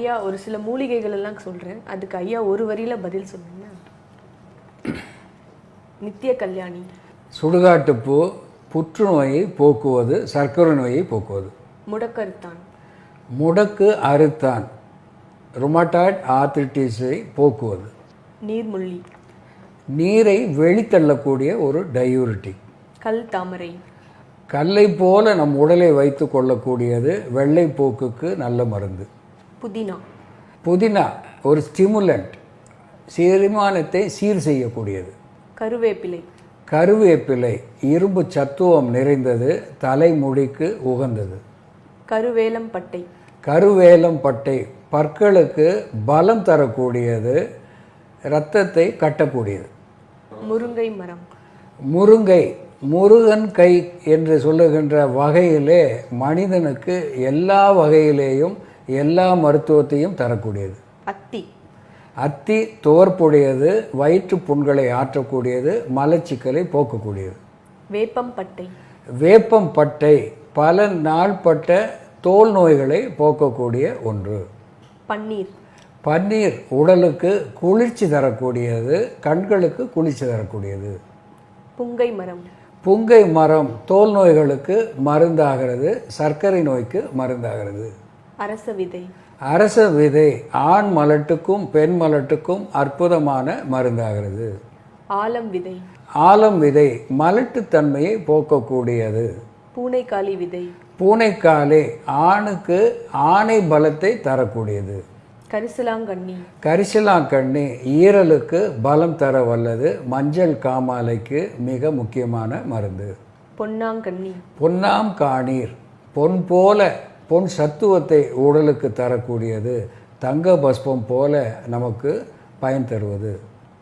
ஐயா ஒரு சில மூலிகைகள் எல்லாம் சொல்றேன். அதுக்கு ஐயா ஒரு வரியில பதில் சொல்லுங்க. நித்திய கல்யாணி. சுடுகாட்டுப்பூ புற்றுநோயை போக்குவது சர்க்கரை நோயை போக்குவது முடக்கருத்தான் முடக்கு அறுத்தான். ருமட்டாய்ட் ஆர்த்திட்டிஸை போக்குவது. நீர்முள்ளி நீரை வெளித்தள்ளக்கூடிய ஒரு டயூரிட்டிக் கல் தாமரை. கல்லை போல நம் உடலை வைத்து கொள்ளக்கூடியது வெள்ளைப்போக்குக்கு நல்ல மருந்து. புதினா. புதினா ஒரு ஸ்டிமுலண்ட் செரிமானத்தை சீர் செய்யக்கூடியது. கருவேப்பிலை. கருவேப்பிலை இரும்பு சத்துவம் நிறைந்தது தலைமுடிக்கு உகந்தது. கருவேலம் பட்டை. கருவேலம் பட்டை பற்களுக்கு பலம் தரக்கூடியது இரத்தத்தை கட்டக்கூடியது. முருங்கை மரம். முருங்கை முருகன் கை என்று சொல்லுகின்ற வகையிலே மனிதனுக்கு எல்லா வகையிலேயும் எல்லா மருத்துவத்தையும் தரக்கூடியது. அத்தி. அத்தி துவர்ப்புடையது வயிற்று புண்களை ஆற்றக்கூடியது மலச்சிக்கலை போக்கக்கூடியது. வேப்பம் பட்டை. வேப்பம் பட்டை பல நாள்பட்ட தோல் நோய்களை போக்கக்கூடிய ஒன்று. பன்னீர். பன்னீர் உடலுக்கு குளிர்ச்சி தரக்கூடியது கண்களுக்கு குளிர்ச்சி தரக்கூடியது. புங்கை மரம். புங்கை மரம் தோல் நோய்களுக்கு மருந்தாகிறது சர்க்கரை நோய்க்கு மருந்தாகிறது. அரச விதை. அரச விதை ஆண் மலட்டுக்கும் பெண் மலட்டுக்கும் அற்புதமான மருந்தாகிறது. ஆலம் விதை. ஆலம் விதை மலட்டுத்தன்மையை போக்கக்கூடியது. பூனைக்காளி விதை. பூனைக்காலே ஆணுக்கு ஆணை பலத்தை தரக்கூடியது. கரிசலாங்கண்ணி. கரிசலாங்கண்ணி ஈரலுக்கு பலம் தர வல்லது. மஞ்சள் காமாலைக்கு மிக முக்கியமான மருந்து. பொன்னாங்கண்ணி. பொன்னாம் காணீர். பொன் போல பொன் சத்துவத்தை உடலுக்கு தரக்கூடியது. தங்க பஸ்பம் போல நமக்கு பயன் தருவது.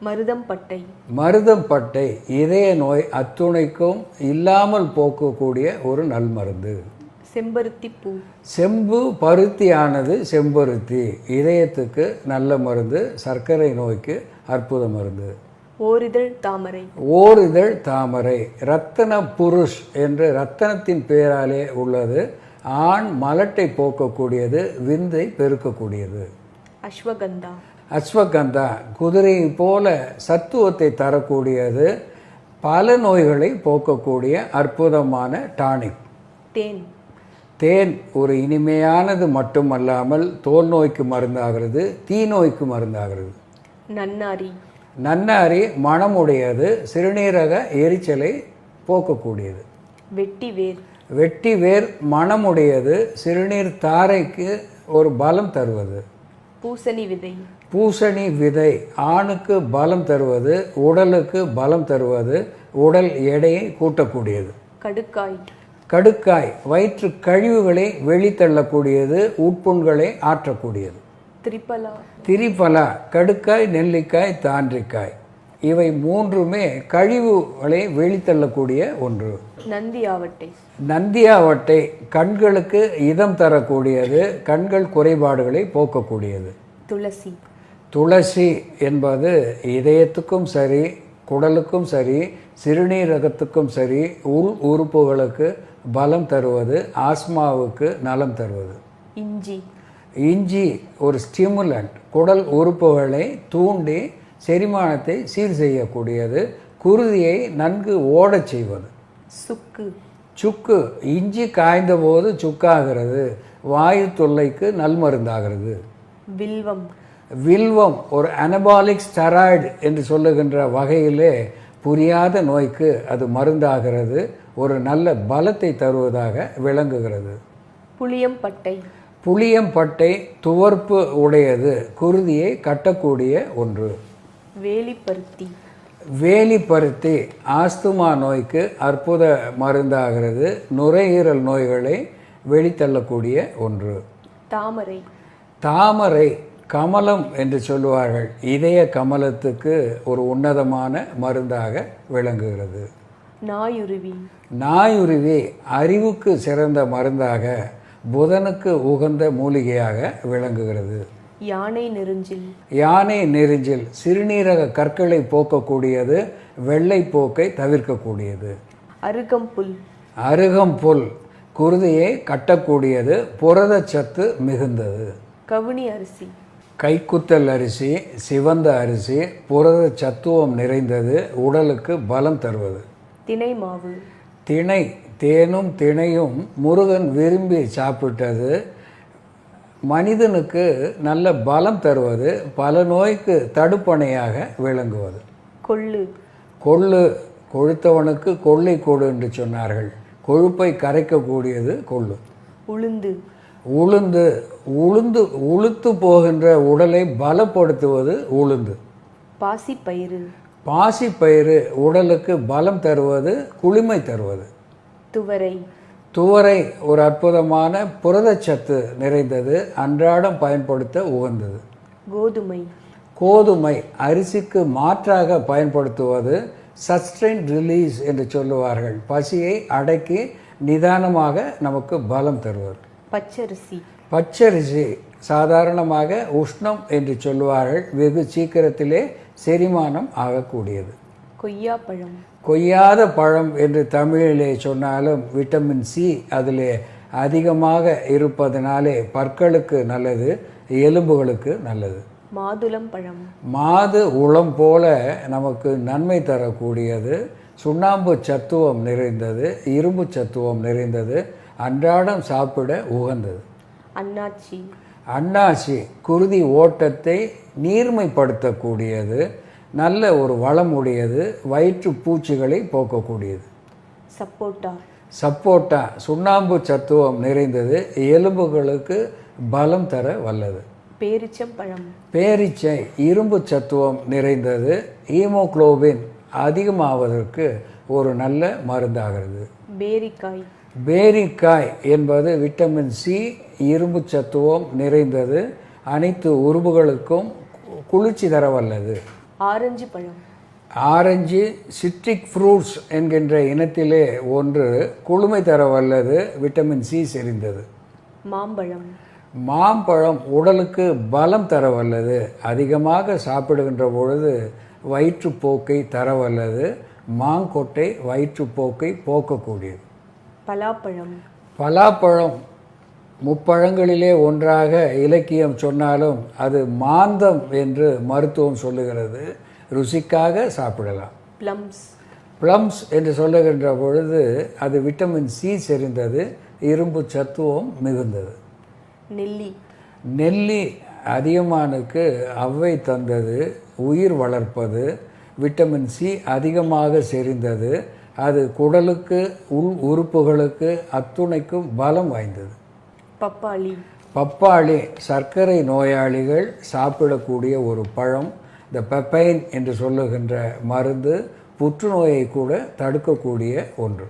மருதம் பட்டை. மருதம் பட்டை இதய நோய் அத்துணைக்கும் இல்லாமல் போக்கக்கூடிய ஒரு நல்மருந்து செம்பருத்தி பூ. செம்பு பருத்தியானது செம்பருத்தி. இதயத்துக்கு நல்ல மருந்து சர்க்கரை நோய்க்கு அற்புத மருந்து. ஓரிதழ் தாமரை. ஓரிதழ் தாமரை. ரத்தன புருஷ் என்று ரத்தனத்தின் பெயராலே உள்ளது. ஆண் மலட்டை போக்கக்கூடியது விந்தை பெருக்கக்கூடியது. அஸ்வகந்தா. அஸ்வகந்தா குதிரை போல சத்துவத்தை தரக்கூடியது பல நோய்களை போக்கக்கூடிய அற்புதமான டானிக். தேன். தேன் ஒரு இனிமையானது மட்டுமல்லாமல் தோல் நோய்க்கு மருந்தாகிறது தீ நோய்க்கு மருந்தாகிறது. நன்னாரி. நன்னாரி மணமுடையது சிறுநீரக எரிச்சலை போக்கக்கூடியது. வெட்டி வேர் வெட்டி வேர் மணமுடையது சிறுநீர் தாரைக்கு ஒரு பலம் தருவது. பூசணி விதை. பூசணி விதை ஆணுக்கு பலம் தருவது உடலுக்கு பலம் தருவது உடல் எடையை கூட்டக்கூடியது. கடுக்காய். கடுக்காய் வயிற்று கழிவுகளை வெளித்தள்ளக்கூடியது உட்புண்களை ஆற்றக்கூடியது. திரிபலா. திரிபலா கடுக்காய் நெல்லிக்காய் தாண்டிக்காய். இவை மூன்றுமே கழிவுகளை வெளித்தள்ளக்கூடிய ஒன்று. நந்தி ஆவட்டை. நந்தியாவட்டை கண்களுக்கு இதம் தரக்கூடியது கண்கள் குறைபாடுகளை போக்கக்கூடியது. துளசி. துளசி என்பது இதயத்துக்கும் சரி குடலுக்கும் சரி சிறுநீரகத்துக்கும் சரி உள் உறுப்புகளுக்கு பலம் தருவது ஆஸ்மாவுக்கு நலம் தருவது. இஞ்சி. இஞ்சி ஒரு ஸ்டிமுலண்ட் குடல் உறுப்புகளை தூண்டி செரிமானத்தை சீர் செய்யக்கூடியது. குருதியை நன்கு ஓடச் செய்வது. சுக்கு. சுக்கு இஞ்சி காய்ந்த போது சுக்காகிறது. வாயு தொல்லைக்கு நல்மருந்தாகிறது வில்வம். வில்வம் ஒரு அனபாலிக் ஸ்டெராய்டு என்று சொல்லுகின்ற வகையிலே புரியாத நோய்க்கு அது மருந்தாகிறது. ஒரு நல்ல பலத்தை தருவதாக விளங்குகிறது. புளியம்பட்டை புளியம்பட்டை துவர்ப்பு உடையது. குருதியை கட்டக்கூடிய ஒன்று. வேலிப்பருத்தி. வேலிப்பருத்தி ஆஸ்துமா நோய்க்கு அற்புத மருந்தாகிறது. நுரையீரல் நோய்களை வெளித்தள்ளக்கூடிய ஒன்று. தாமரை. தாமரை கமலம் என்று சொல்லுவார்கள். இதய கமலத்துக்கு ஒரு உன்னதமான மருந்தாக விளங்குகிறது. நாயுருவி. நாயுருவி அறிவுக்கு சிறந்த மருந்தாக புதனுக்கு உகந்த மூலிகையாக விளங்குகிறது. யானை நெருஞ்சில். யானை நெறிஞ்சில் சிறுநீரக கற்களை போக்கக்கூடியது வெள்ளைப்போக்கை தவிர்க்கக்கூடியது. அருகம்புல் அருகம்புல் குருதியை கட்டக்கூடியது புரதச்சத்து மிகுந்தது. கவுனி அரிசி. கைக்குத்தல் அரிசி சிவந்த அரிசி புரத சத்துவம் நிறைந்தது உடலுக்கு பலம் தருவது. தினை மாவு. திணை தேனும் திணையும் முருகன் விரும்பி சாப்பிட்டது மனிதனுக்கு நல்ல பலம் தருவது பல நோய்க்கு தடுப்பணையாக விளங்குவது. கொள்ளு. கொள்ளு கொழுத்தவனுக்கு கொள்ளை கொடு என்று சொன்னார்கள். கொழுப்பை கரைக்கக்கூடியது கொள்ளு. உளுந்து. உளுந்து உளுந்து உளுத்து போகின்ற உடலை பலப்படுத்துவது உளுந்து. பாசிப்பயிறு. பாசிப்பயிறு உடலுக்கு பலம் தருவது குளிமை தருவது. துவரை. துவரை ஒரு அற்புதமான புரதச்சத்து நிறைந்தது அன்றாடம் பயன்படுத்த உகந்தது. கோதுமை. கோதுமை அரிசிக்கு மாற்றாக பயன்படுத்துவது சஸ்டைன் ரிலீஸ் என்று சொல்லுவார்கள். பசியை அடக்கி நிதானமாக நமக்கு பலம் தருவது. பச்சரிசி. பச்சரிசி சாதாரணமாக உஷ்ணம் என்று சொல்லுவார்கள். வெகு சீக்கிரத்திலே செரிமானம் ஆகக்கூடியது. கொய்யாப்பழம். கொய்யாத பழம் என்று தமிழிலே சொன்னாலும் விட்டமின் சி அதிலே அதிகமாக இருப்பதனாலே பற்களுக்கு நல்லது எலும்புகளுக்கு நல்லது. மாதுளம் பழம். மாது உளம் போல நமக்கு நன்மை தரக்கூடியது சுண்ணாம்பு சத்துவம் நிறைந்தது இரும்பு சத்துவம் நிறைந்தது அன்றாடம் சாப்பிட உகந்தது. அன்னாச்சி அன்னாசி குருதி ஓட்டத்தை நீர்மைப்படுத்தக்கூடியது நல்ல ஒரு வளம் உடையது வயிற்று பூச்சிகளை போக்கக்கூடியது. சப்போட்டா. சப்போட்டா சுண்ணாம்பு சத்துவம் நிறைந்தது எலும்புகளுக்கு பலம் தர வல்லது. பேரிச்சம்பழம். பேரீச்சை இரும்பு சத்துவம் நிறைந்தது ஈமோக்ளோபின் அதிகமாவதற்கு ஒரு நல்ல மருந்தாகிறது. பேரிக்காய். பேரிக்காய் என்பது விட்டமின் சி இரும்பு சத்துவம் நிறைந்தது அனைத்து உறுப்புகளுக்கும் குளிர்ச்சி தர வல்லது. ஆரஞ்சு பழம். ஆரஞ்சு சிட்ரிக் ஃப்ரூட்ஸ் என்கின்ற இனத்திலே ஒன்று குளுமை தர வல்லது விட்டமின் சி செறிந்தது. மாம்பழம். மாம்பழம் உடலுக்கு பலம் தர வல்லது அதிகமாக சாப்பிடுகின்ற பொழுது வயிற்றுப்போக்கை தர வல்லது மாங்கொட்டை வயிற்றுப்போக்கை போக்கக்கூடியது. பலாப்பழம். பலாப்பழம் முப்பழங்களிலே ஒன்றாக இலக்கியம் சொன்னாலும் அது மாந்தம் என்று மருத்துவம் சொல்லுகிறது. ருசிக்காக சாப்பிடலாம். ப்ளம்ஸ் ப்ளம்ஸ் என்று சொல்லுகின்ற பொழுது அது விட்டமின் சி செறிந்தது இரும்பு சத்துவம் மிகுந்தது. நெல்லி நெல்லி அதிகமானுக்கு அவ்வை தந்தது உயிர் வளர்ப்பது விட்டமின் சி அதிகமாக செறிந்தது அது குடலுக்கு உள் உறுப்புகளுக்கு அத்துணைக்கும் பலம் வாய்ந்தது. பப்பாளி. பப்பாளி சர்க்கரை நோயாளிகள் சாப்பிடக்கூடிய ஒரு பழம். இந்த பெப்பைன் என்று சொல்லுகின்ற மருந்து புற்றுநோயை கூட தடுக்கக்கூடிய ஒன்று.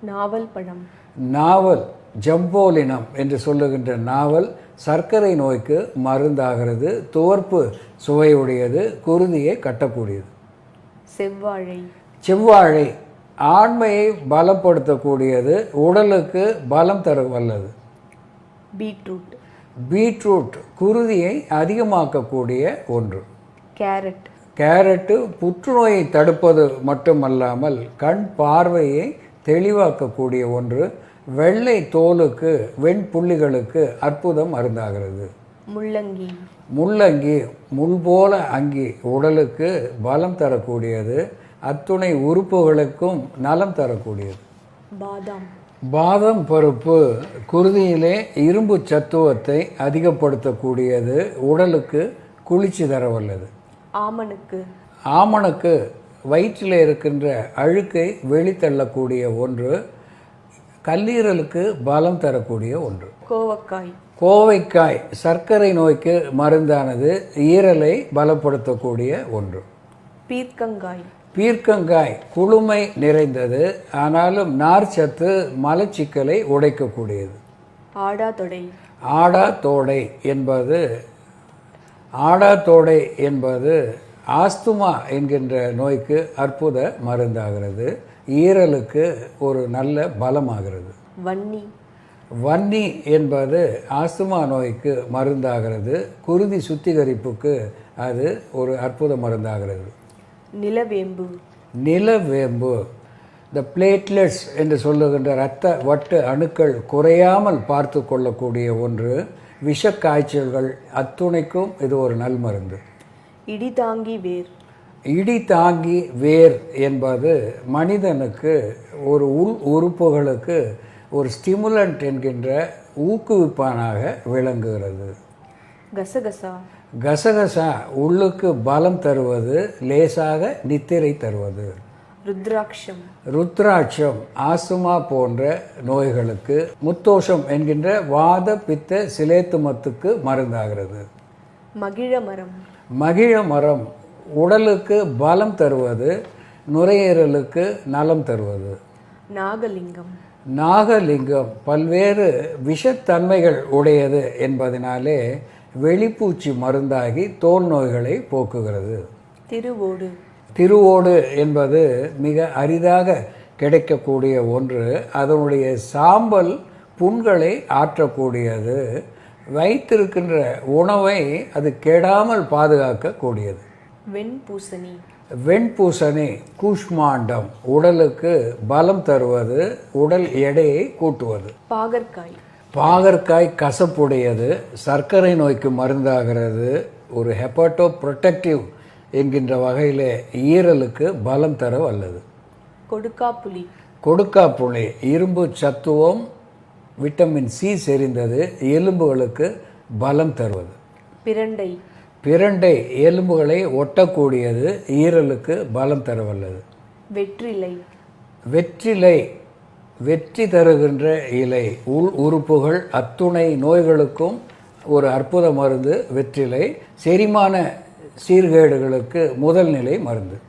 நாவல் பழம். நாவல் ஜம்போலினம் என்று சொல்லுகின்ற நாவல் சர்க்கரை நோய்க்கு மருந்தாகிறது. துவர்ப்பு சுவையுடையது குருதியை கட்டக்கூடியது. செவ்வாழை. செவ்வாழை ஆண்மையை பலப்படுத்தக்கூடியது உடலுக்கு பலம் தர வல்லது பீட்ரூட். பீட்ரூட் குருதியை அதிகமாக்கக்கூடிய ஒன்று. கேரட். கேரட்டு புற்றுநோயை தடுப்பது மட்டுமல்லாமல் கண் பார்வையை தெளிவாக்கக்கூடிய ஒன்று. வெள்ளை தோலுக்கு வெண்புள்ளிகளுக்கு அற்புதம் மருந்தாகிறது முள்ளங்கி. முள்ளங்கி முள் போல அங்கி உடலுக்கு பலம் தரக்கூடியது. அத்துணை உறுப்புகளுக்கும் நலம் தரக்கூடியது. பாதாம். பாதம் பருப்பு குருதியிலே இரும்பு சத்துவத்தை அதிகப்படுத்தக்கூடியது உடலுக்கு குளிர்ச்சி தர வல்லது ஆமணுக்கு ஆமணக்கு வயிற்றில் இருக்கின்ற அழுக்கை வெளித்தள்ளக்கூடிய ஒன்று கல்லீரலுக்கு பலம் தரக்கூடிய ஒன்று. கோவக்காய். கோவைக்காய் சர்க்கரை நோய்க்கு மருந்தானது ஈரலை பலப்படுத்தக்கூடிய ஒன்று. பீர்க்கங்காய். பீர்க்கங்காய் குளுமை நிறைந்தது ஆனாலும் நார்ச்சத்து மலச்சிக்கலை உடைக்கக்கூடியது. ஆடாதொடை ஆடா தோடை என்பது ஆடா தோடை என்பது ஆஸ்துமா என்கின்ற நோய்க்கு அற்புத மருந்தாகிறது. ஈரலுக்கு ஒரு நல்ல பலமாகிறது. வன்னி. வன்னி என்பது ஆஸ்துமா நோய்க்கு மருந்தாகிறது. குருதி சுத்திகரிப்புக்கு அது ஒரு அற்புத மருந்தாகிறது. நிலவேம்பு. நிலவேம்பு. இந்த பிளேட்லெட்ஸ் என்று சொல்லுகின்ற இரத்த வட்டு அணுக்கள் குறையாமல் பார்த்து கொள்ளக்கூடிய ஒன்று. விஷக்காய்ச்சல்கள் அத்துணைக்கும் இது ஒரு நல் மருந்து இடி தாங்கி வேர். இடி தாங்கி வேர் என்பது மனிதனுக்கு ஒரு உள் உறுப்புகளுக்கு ஒரு ஸ்டிமுலண்ட் என்கின்ற ஊக்குவிப்பானாக விளங்குகிறது. கசகசா. கசகசா உள்ளுக்கு பலம் தருவது லேசாக நித்திரை தருவது. ருத்ராட்சம். ருத்ராட்சம் ஆஸ்துமா போன்ற நோய்களுக்கு முத்தோஷம் என்கின்ற வாத பித்த சிலேத்துமத்துக்கு மருந்தாகிறது. மகிழ மரம். மகிழ மரம் உடலுக்கு பலம் தருவது நுரையீரலுக்கு நலம் தருவது. நாகலிங்கம். நாகலிங்கம் பல்வேறு விஷத்தன்மைகள் உடையது என்பதனாலே வெளிப்பூச்சி மருந்தாகி தோல் நோய்களை போக்குகிறது. திருவோடு. திருவோடு என்பது மிக அரிதாக கிடைக்கக்கூடிய ஒன்று. அதனுடைய சாம்பல் புண்களை ஆற்றக்கூடியது. வைத்திருக்கின்ற உணவை அது கெடாமல் பாதுகாக்கக்கூடியது. வெண்பூசணி. வெண்பூசணி கூஷ்மாண்டம் உடலுக்கு பலம் தருவது உடல் எடையை கூட்டுவது. பாகற்காய். பாகற்காய் கசப்புடையது சர்க்கரை நோய்க்கு மருந்தாகிறது ஒரு ஹெப்பாட்டோ ப்ரொடெக்டிவ் என்கின்ற வகையில் ஈரலுக்கு பலம் தர வல்லது. கொடுக்காப்புளி கொடுக்காப்புளி இரும்பு சத்துவம் விட்டமின் சி செறிந்தது எலும்புகளுக்கு பலம் தருவது. பிரண்டை. பிரண்டை எலும்புகளை ஒட்டக்கூடியது ஈரலுக்கு பலம் தர வல்லது. வெற்றிலை. வெற்றிலை வெற்றி தருகின்ற இலை. உள் உறுப்புகள் அத்துணை நோய்களுக்கும் ஒரு அற்புத மருந்து வெற்றிலை. செரிமான சீர்கேடுகளுக்கு முதல் நிலை மருந்து.